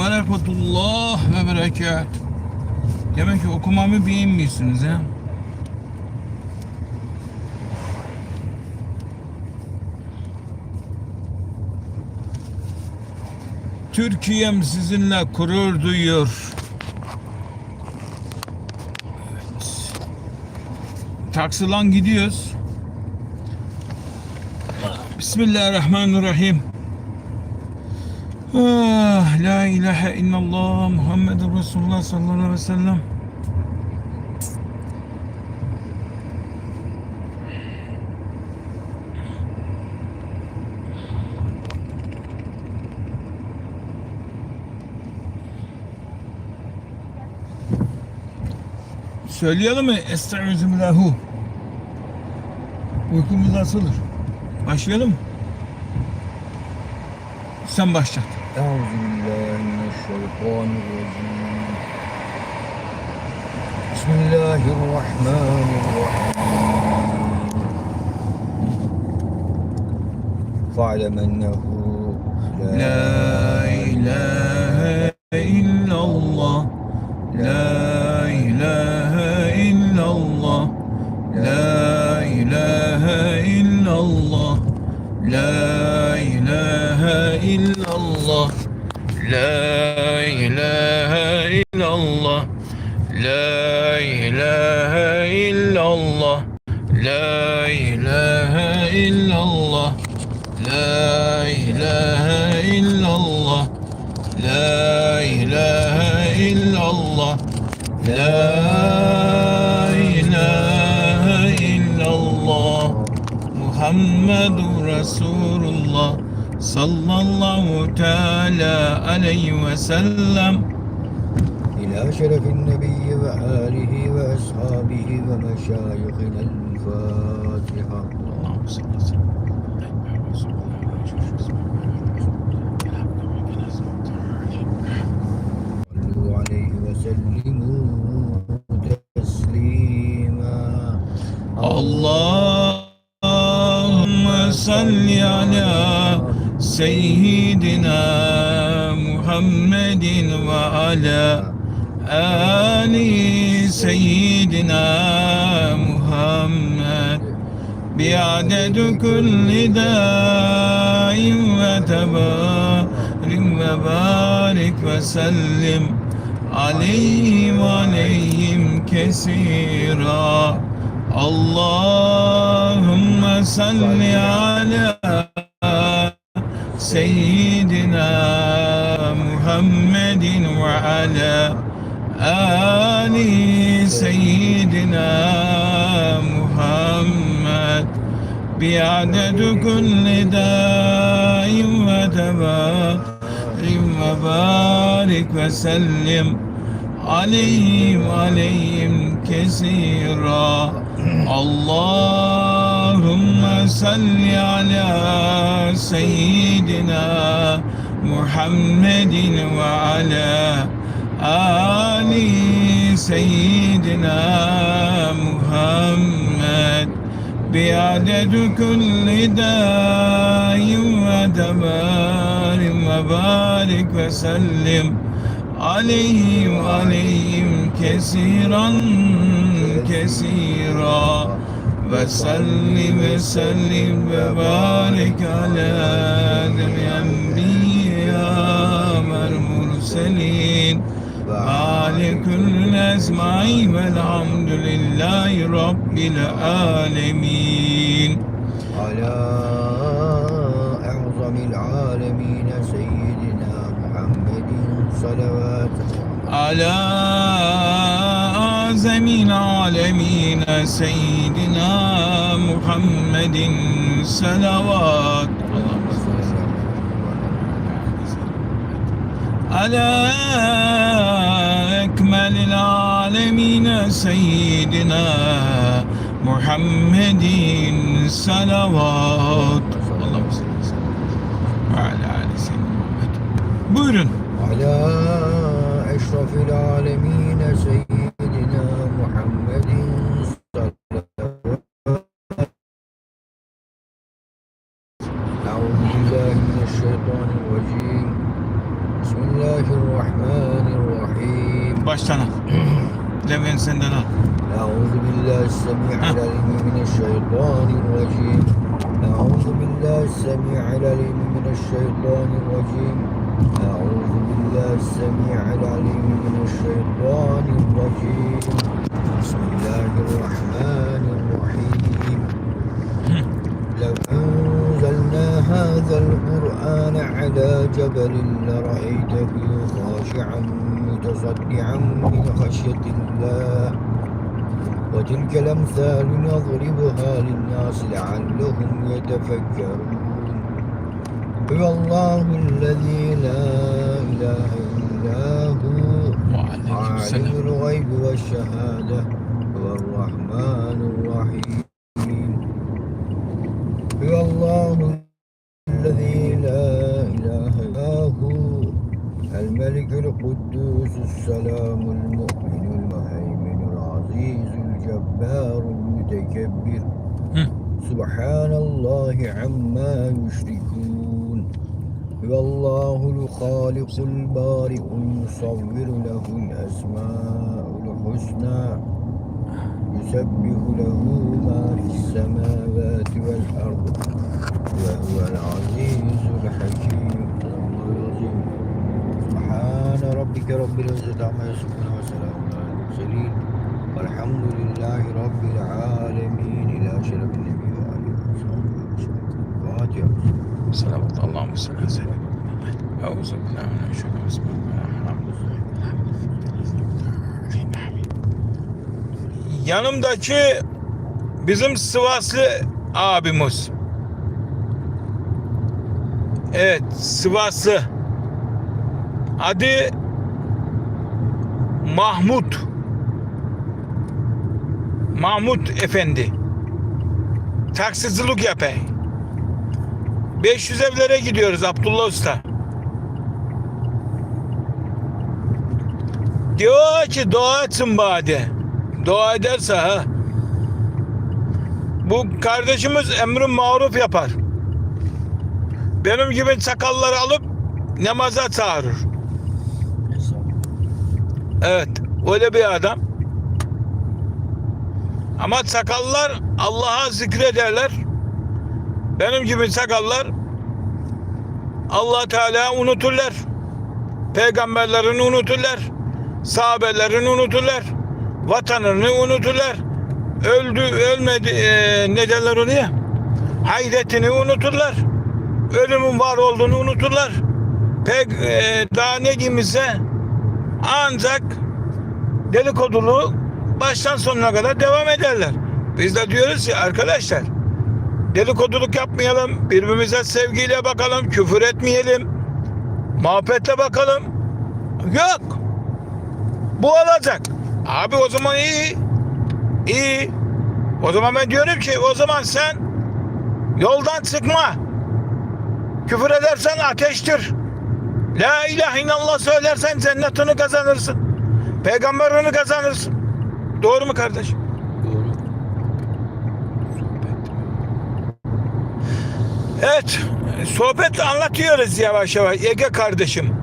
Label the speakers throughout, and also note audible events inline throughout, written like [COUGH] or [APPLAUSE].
Speaker 1: aleyküm ve rahmetullah ve berekat. Demek ki okumamı beğenmiyorsunuz ha? Türkiye'm sizinle gurur duyuyor. Evet. Taksilan gidiyoruz. Bismillahirrahmanirrahim. Ah, la ilahe illallah Muhammedun Resulullah sallallahu aleyhi ve sellem. Söyleyelim mi? Estaizu billahu. Uykumuz nasıldır? Başlayalım mı? Sen başlat. Euzubillahimineşşeytanirracim. Bismillahirrahmanirrahim. Fa'lem ennehu محمد رسول الله صلى الله تعالى عليه وسلم.
Speaker 2: إلى شرف النبي وآله وأصحابه ومشايخنا الفاتحة.
Speaker 1: سيدنا محمد وعلى آل سيدنا محمد بعدد كل داء وتبارك وبارك وسلم عليه وعليهم كثيرا اللهم صل على سيدنا محمد وعلى آل سيدنا محمد بعدد كل داء وتبارك وبارك وسلم عليه وعليهم كثيرا اللهم صل على سيدنا محمد وعلى آل سيدنا محمد بعدد كل داء ودبار وبارك وسلم عليه وعليهم كثيرا كثيرا وسلم وسلم وبارك على الأنبياء والمرسلين وعلى كل أجمعين والحمد لله رب العالمين
Speaker 2: على أعظم العالمين سيدنا محمد صلوات
Speaker 1: على alemin seyyidina Muhammedin selavat على أكمل العالمين سيدنا محمد salavat. Buyurun.
Speaker 2: Ala eşrafil alemine
Speaker 1: seyyidina Al.
Speaker 2: أعوذ بالله السميع العليم من الشيطان الرجيم. أعوذ بالله السميع العليم من الشيطان الرجيم. أعوذ بالله السميع العليم من الشيطان الرجيم. بسم الله الرحمن الرحيم. لو أنزلنا هذا القرآن على جبل لرأيته خاشعا متصدعا من خشية الله. وتلك الأمثال نضربها للناس لعلهم يتفكرون. هو الله الذي لا إله إلا هو عالم. الغيب والشهادة هو الرحمن الرحيم. السلام المؤمن المهيمن العزيز الجبار المتكبر. سبحان الله عما يشركون. هو الله الخالق البارئ المصور له الأسماء الحسنى. يسبح له ما في السماوات والأرض وهو العزيز سبحان ربك رب العزة عما يصفون وسلام على المرسلين والحمد لله رب العالمين إلى شرف النبي وآله وصحبه وسلم فاتحة
Speaker 1: Selamat Allah'ım salli aleyhi ve sellem. Euzu billahi mineşşeytanirracim. Bismillahirrahmanirrahim. Yanımdaki bizim Sivaslı abimiz. Evet, Sivaslı. Adı Mahmut. Mahmut Efendi. Taksicilik yapıyor. 500 evlere gidiyoruz Abdullah Usta. Diyor ki dua etsin bade. Dua ederse ha. Bu kardeşimiz emrin maruf yapar. Benim gibi sakalları alıp namaza çağırır. Evet, öyle bir adam. Ama sakallar Allah'a zikrederler. Benim gibi sakallar Allah Teala unuturlar. Peygamberlerini unuturlar. Sahabelerini unuturlar. Vatanını unuturlar. Öldü, ölmedi, e, ne derler oraya? Hayretini unuturlar. Ölümün var olduğunu unuturlar. Pek e, daha ne diyeyimse ancak dedikodulu baştan sonuna kadar devam ederler. Biz de diyoruz ki arkadaşlar dedikoduluk yapmayalım, birbirimize sevgiyle bakalım, küfür etmeyelim, muhabbetle bakalım. Yok. Bu olacak. Abi o zaman iyi. İyi. O zaman ben diyorum ki o zaman sen yoldan çıkma. Küfür edersen ateştir. La ilahe illallah söylersen cennetini kazanırsın. Peygamberini kazanırsın. Doğru mu kardeşim?
Speaker 2: Doğru.
Speaker 1: Evet, sohbet anlatıyoruz yavaş yavaş. Ege kardeşim,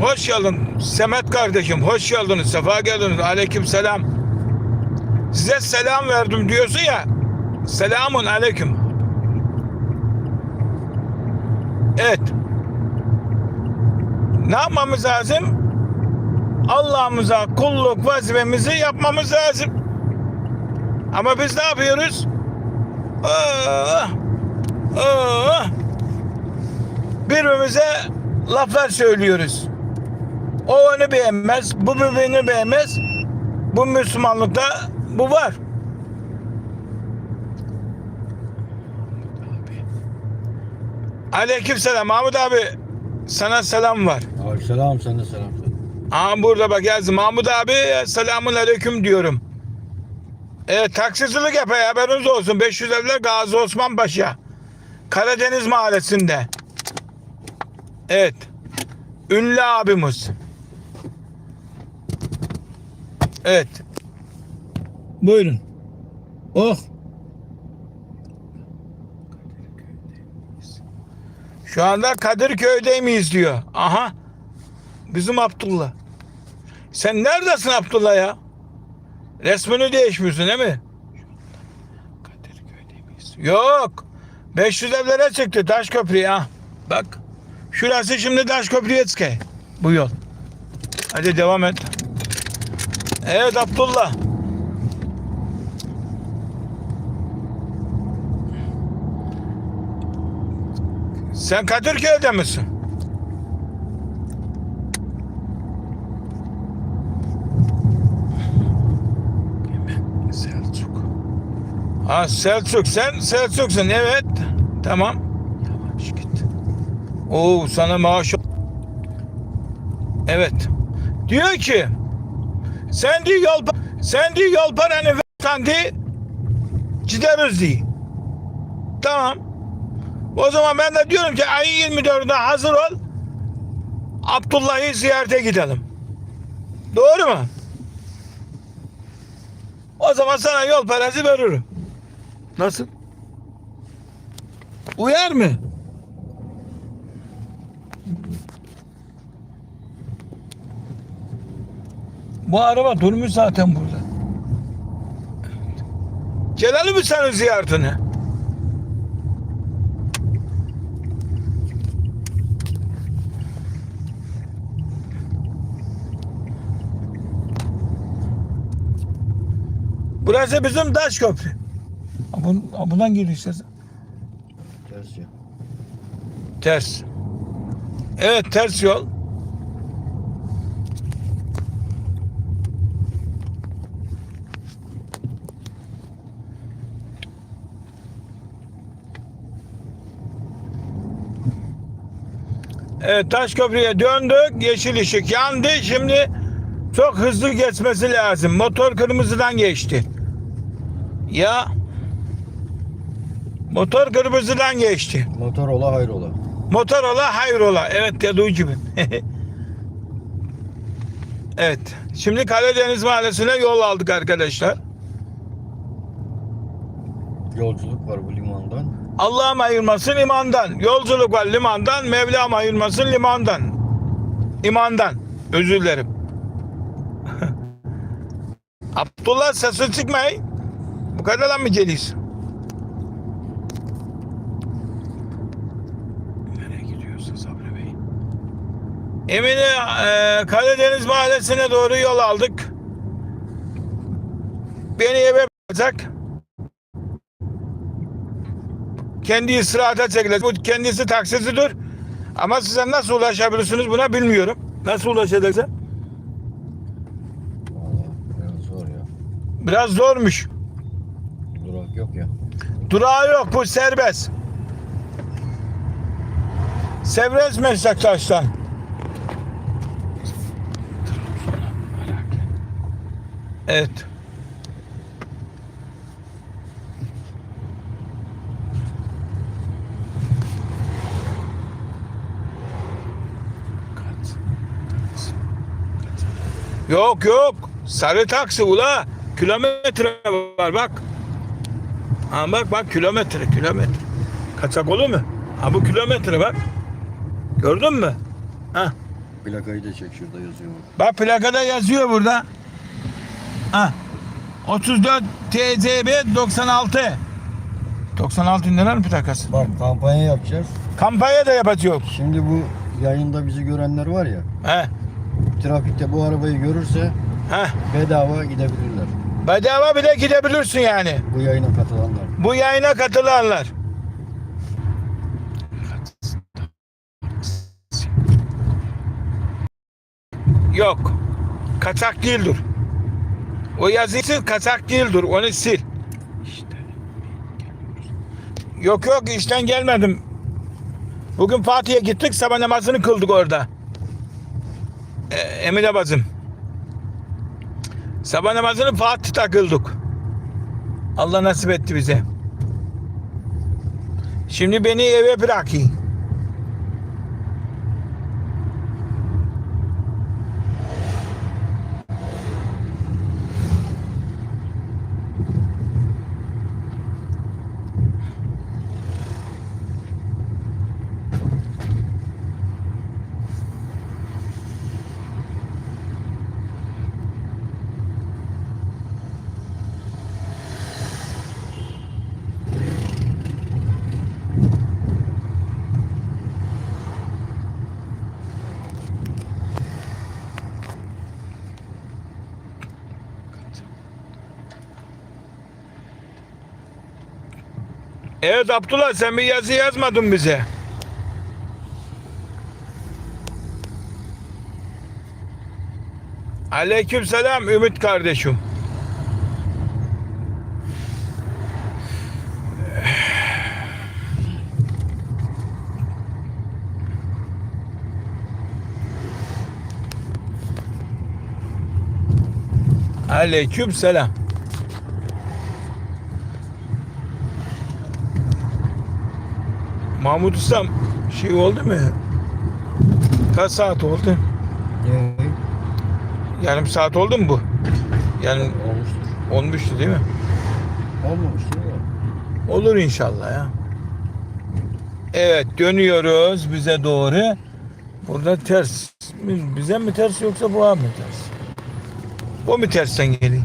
Speaker 1: hoş geldin. Semet kardeşim, hoş geldiniz. Sefa geldiniz. Aleyküm selam. Size selam verdim diyorsun ya. Selamun aleyküm. Evet. Ne yapmamız lazım? Allah'ımıza kulluk vazifemizi yapmamız lazım. Ama biz ne yapıyoruz? Aa, Aa, birbirimize laflar söylüyoruz. O onu beğenmez, bu birbirini beğenmez. Bu Müslümanlıkta bu var. Aleyküm selam Mahmut abi. Sana selam var.
Speaker 2: Abi selam sana selam.
Speaker 1: Aa burada bak yazdım. Mahmut abi selamun aleyküm diyorum. Evet taksicilik yapıyor haberiniz olsun. 500 evler Gazi Osman Paşa. Karadeniz Mahallesi'nde. Evet. Ünlü abimiz. Evet. Buyurun. Oh. Şu anda Kadirköy'de miyiz diyor. Aha. Bizim Abdullah. Sen neredesin Abdullah ya? Resmini değişmiyorsun değil mi? Kadirköy'de miyiz? Yok. 500 evlere çıktı taş köprüye ha. Bak. Şurası şimdi taş köprüye çıkıyor. Bu yol. Hadi devam et. Evet Abdullah. Sen Kadirköy'de misin? Selçuk. Ha Selçuk sen Selçuk'sun evet. Tamam. Yavaş git. Oo sana maaş Evet. Diyor ki sen diyor yol sen diyor yol paranı versen diye gideriz diye. Tamam. O zaman ben de diyorum ki ayın 24'ünde hazır ol. Abdullah'ı ziyarete gidelim. Doğru mu? O zaman sana yol parası veririm. Nasıl? Uyar mı? Bu araba durmuş zaten burada. Gelelim mi senin ziyaretine? Burası bizim taş köprü. Bun- Bundan gir istersen.
Speaker 2: Ters ya.
Speaker 1: Ters. Evet ters yol. Evet taş köprüye döndük. Yeşil ışık yandı. Şimdi çok hızlı geçmesi lazım. Motor kırmızıdan geçti. Ya motor kırmızıdan geçti.
Speaker 2: Motor ola hayrola.
Speaker 1: Motor ola hayrola. Evet dediği gibi. [LAUGHS] evet. Şimdi Karadeniz Mahallesi'ne yol aldık arkadaşlar.
Speaker 2: Yolculuk var bu limandan.
Speaker 1: Allah'ım ayırmasın imandan. Yolculuk var limandan. Mevlam ayırmasın limandan. İmandan. Özür dilerim. [LAUGHS] Abdullah sesi çıkmayın. Kadar mı geliyorsun? Nereye gidiyorsun Sabri Bey? Emine e, Karadeniz Mahallesi'ne doğru yol aldık. Beni eve bırakacak. Kendi istirahata çekilecek. Bu kendisi taksicidir. Ama size nasıl ulaşabilirsiniz buna bilmiyorum. Nasıl ulaşacaksın?
Speaker 2: Biraz zor ya.
Speaker 1: Biraz zormuş.
Speaker 2: Yok ya.
Speaker 1: Durağı yok bu serbest. Serbest meslektaştan. Evet. Yok yok. Sarı taksi ula. Kilometre var bak. Ha bak bak kilometre kilometre. Kaçak olur mu? Ha bu kilometre bak. Gördün mü? Ha.
Speaker 2: Plakayı da çek şurada yazıyor.
Speaker 1: Bak plakada yazıyor burada. Ha. 34 TCB 96. 96 nerenin plakası?
Speaker 2: Bak kampanya yapacağız.
Speaker 1: Kampanya da yapacak.
Speaker 2: Şimdi bu yayında bizi görenler var ya.
Speaker 1: He.
Speaker 2: Trafikte bu arabayı görürse
Speaker 1: He.
Speaker 2: bedava gidebilirler.
Speaker 1: Bedava bile gidebilirsin yani.
Speaker 2: Bu yayına katılanlar.
Speaker 1: Bu yayına katılanlar. Yok. Kaçak değildir. O yazısı kaçak değildir. Onu sil. Yok yok işten gelmedim. Bugün Fatih'e gittik sabah namazını kıldık orada. E, Emine bacım. Sabah namazını Fatih'te kıldık. Allah nasip etti bize. Şimdi beni eve bırakın. Evet Abdullah sen bir yazı yazmadın bize. Aleyküm selam Ümit kardeşim. Aleyküm selam. Mahmut Ustam şey oldu mu? Kaç saat oldu?
Speaker 2: Ne?
Speaker 1: Yarım saat oldu mu bu? Yani
Speaker 2: Olmuştur.
Speaker 1: olmuştu değil mi?
Speaker 2: Olmamıştır ya.
Speaker 1: Olur inşallah ya. Evet dönüyoruz bize doğru. Burada ters. Bize mi ters yoksa bu mi ters? Bu mu tersten geliyor?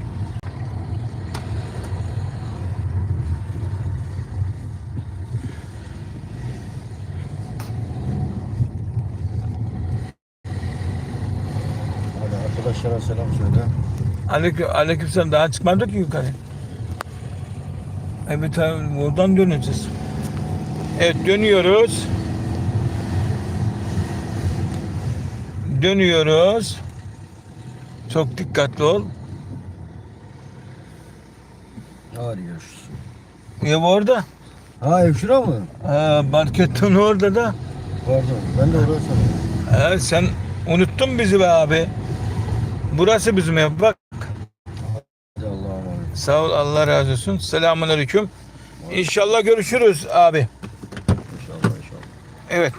Speaker 2: Hadi arkadaşlara selam söyle.
Speaker 1: Aleyküm, aleykümselam daha çıkmadık ki yukarı. Evet abi oradan döneceğiz. Evet dönüyoruz. Dönüyoruz. Çok dikkatli ol.
Speaker 2: Hadi görüşürüz.
Speaker 1: Ev orada.
Speaker 2: Ha şura mı?
Speaker 1: Ha, marketin orada da.
Speaker 2: Pardon. Ben de oraya sanıyorum.
Speaker 1: Ha, sen unuttun bizi be abi. Burası bizim ev bak. Sağ ol Allah razı olsun. Selamun aleyküm. İnşallah görüşürüz abi.
Speaker 2: İnşallah inşallah.
Speaker 1: Evet.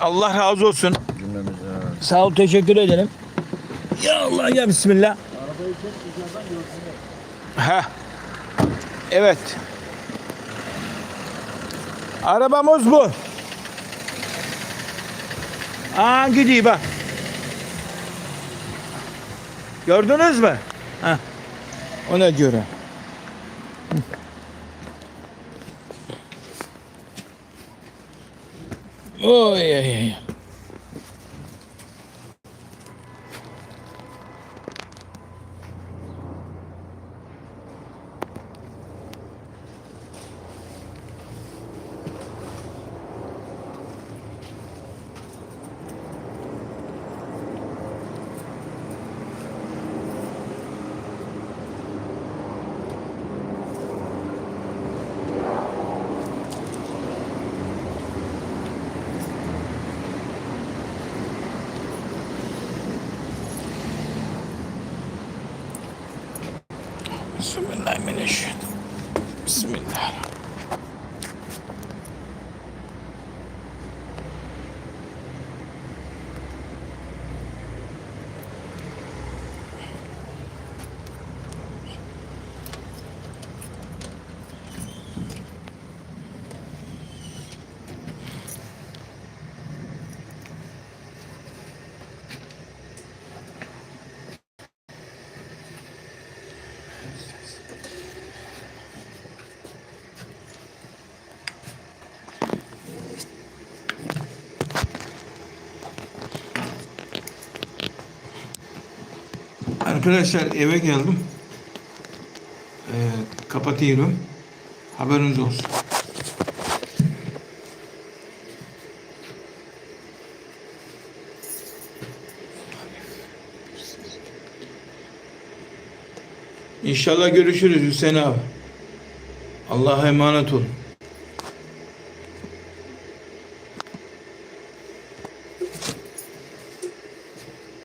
Speaker 1: Allah razı olsun.
Speaker 2: Cümlemize.
Speaker 1: Sağ ol teşekkür ederim. Ya Allah ya Bismillah.
Speaker 2: Arabayı dışarıdan görsünler.
Speaker 1: Evet. Arabamız bu. Aa gidiyor bak. Gördünüz mü? Ha. Ona göre. Oy oy oy. Bismillahirrahmanirrahim. Bismillah. Arkadaşlar eve geldim. Ee, kapatıyorum. Haberiniz olsun. İnşallah görüşürüz Hüseyin abi. Allah'a emanet olun.